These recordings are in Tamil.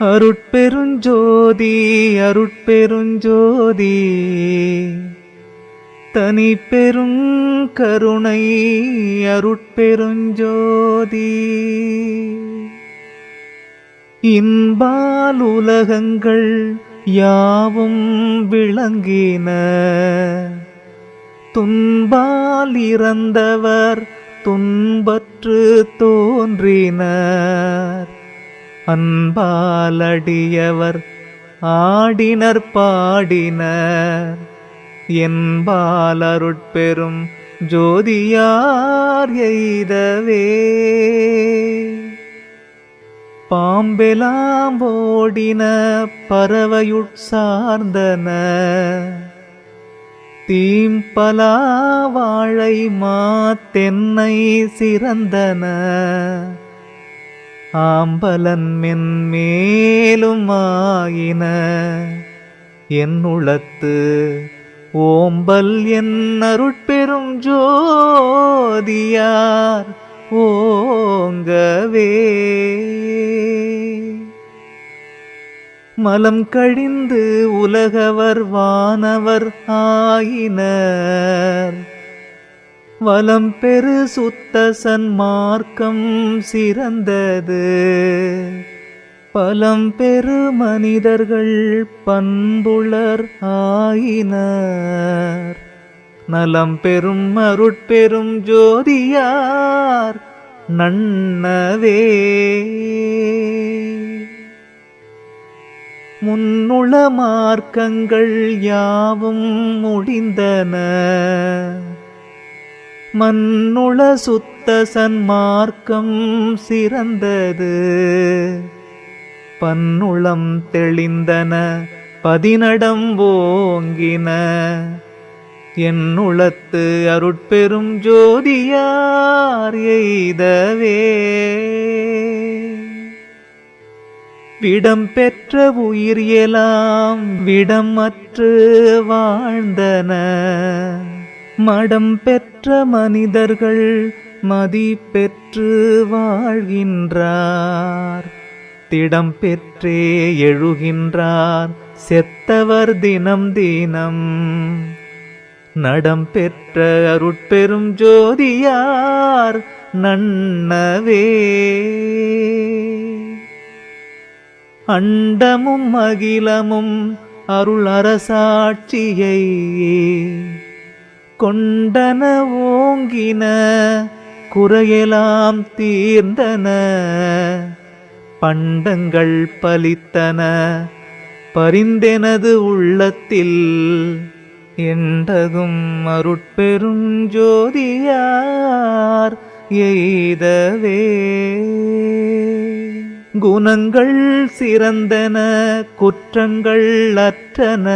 அருட்பெருஞ்சோதி அருட்பெருஞ்சோதி. தனி பெருங்கருணை அருட்பெருஞ்சோதி. இன்பால் உலகங்கள் யாவும் விளங்கின. துன்பால் இறந்தவர் துன்பற்று தோன்றினர். அன்பாலடியவர் ஆடினர் பாடினர். என்பாலருட்பெரும் ஜோதியார் எய்தவே. பாம்பெலாம் ஓடின பறவையுட்சார்ந்தன தீம்பலா வாழை மாத்தென்னை சிறந்தன. ஆம்பலன் மென்மேலும் ஆயின. என் உளத்து ஓம்பல் என் அருட்பெரும் ஜோதியார் ஓங்கவே. மலம் கழிந்து உலகவர் வானவர் ஆயினர். வலம் பெரு சுத்த சன்மார்க்கம் சிறந்தது. பலம் பெரு மனிதர்கள் பண்புளர் ஆயினர். நலம் பெரும் அருட்பெரும் ஜோதியார் நன்னவே. முன்னுள மார்க்கங்கள் யாவும் முடிந்தன. மண்ணுள சுத்த சன்மார்க்கம் சிறந்தது. பன்னுளம் தெளிந்தன பதினடம் ஓங்கின. என்னுளத்து அருட்பெரும் ஜோதியார் எய்தவே. விடம் பெற்ற உயிர் எலாம் விடமற்று வாழ்ந்தன. மடம் பெற்ற மனிதர்கள் மதி பெற்று வாழ்கின்றார். திடம் பெற்றே எழுகின்றார். செத்தவர் தினம் தினம். நடம் பெற்ற அருட்பெரும் ஜோதியார் நன்னவே. அண்டமும் அகிலமும் அருள் அரசாட்சியை கொண்டன ஓங்கின குறையெல்லாம் தீர்ந்தன. பண்டங்கள் பலித்தன பரிந்தெனது உள்ளத்தில் எண்டகும் அருட்பெரும் ஜோதியார் எய்தவே. குணங்கள் சிறந்தன குற்றங்கள் அற்றன.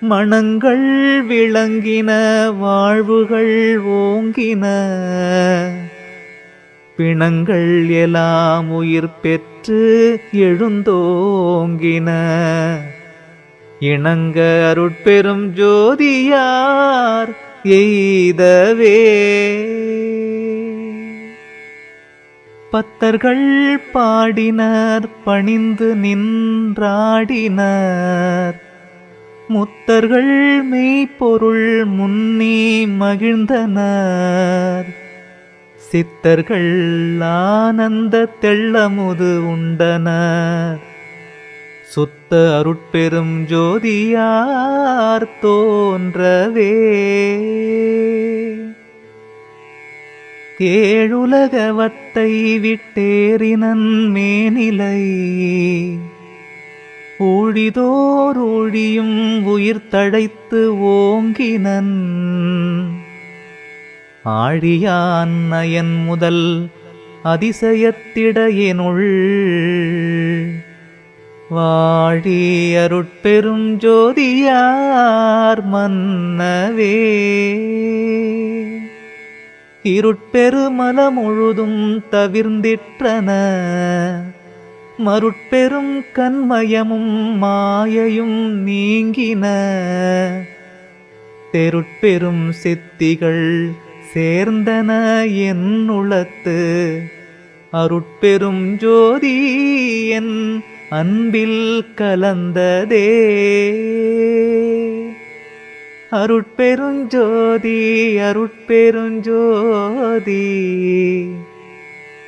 மனங்கள் விளங்கின வாழ்வுகள் ஓங்கின. பிணங்கள் எல்லாம் உயிர் பெற்று எழுந்தோங்கின. இணங்க அருட்பெரும் ஜோதியார் எய்தவே. பத்தர்கள் பாடினர் பணிந்து நின்றாடினர். முத்தர்கள் மெய்ப்பொருள் முன்னே மகிழ்ந்தனர். சித்தர்கள் ஆனந்த தெள்ளமுது உண்டனர். சுத்த அருட்பெரும் ஜோதியார் தோன்றவே. ஏழுலகவத்தை விட்டேறினன் மேனிலை. ஊழிதோர் ஒழியும் உயிர் தழைத்து ஓங்கினன். ஆழியான் நயன் முதல் அதிசயத்திடையினுள் வாழி அருட்பெரும் ஜோதியார் மன்னவே. இருட்பெருமல முழுதும் தவிர்ந்திற்றன. மருட்பெரும் கண்மயமும் மாயையும் நீங்கின. தெருட்பெரும் சித்திகள் சேர்ந்தன என் உளத்து. அருட்பெரும் ஜோதி என் அன்பில் கலந்ததே. அருட்பெருஞ்சோதி அருட்பெருஞ்சோதி